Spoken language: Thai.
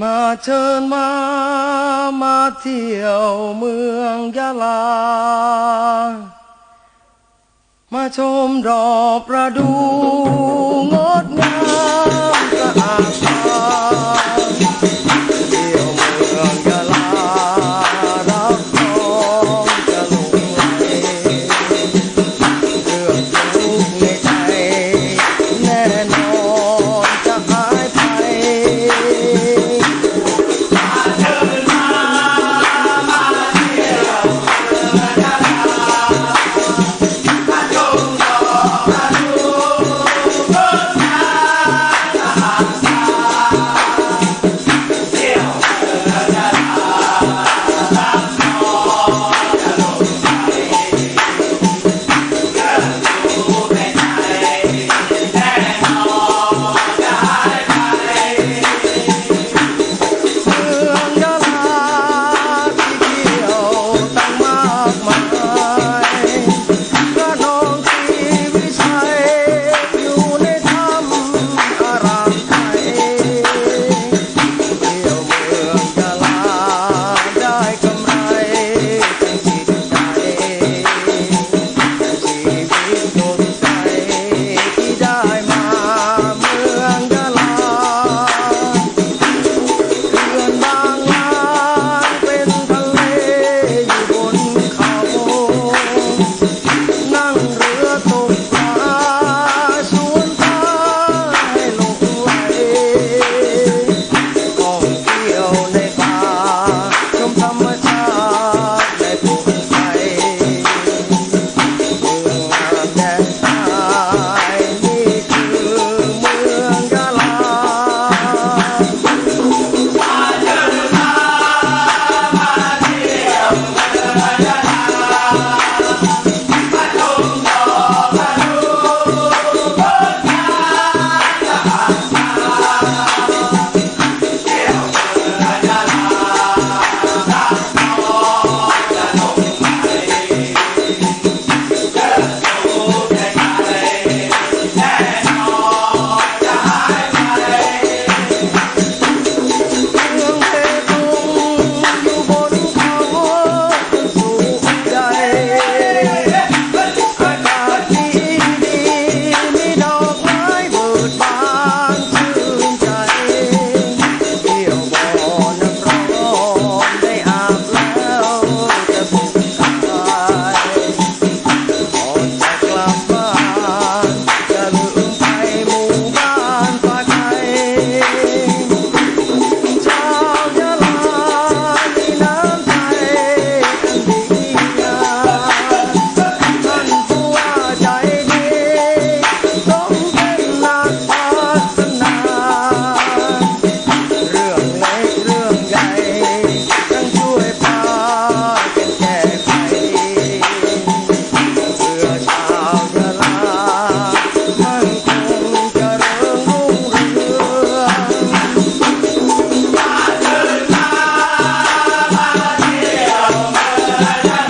มาเชิญมา มาเที่ยวเมืองยะลา มาชมดอกประดู Yeah.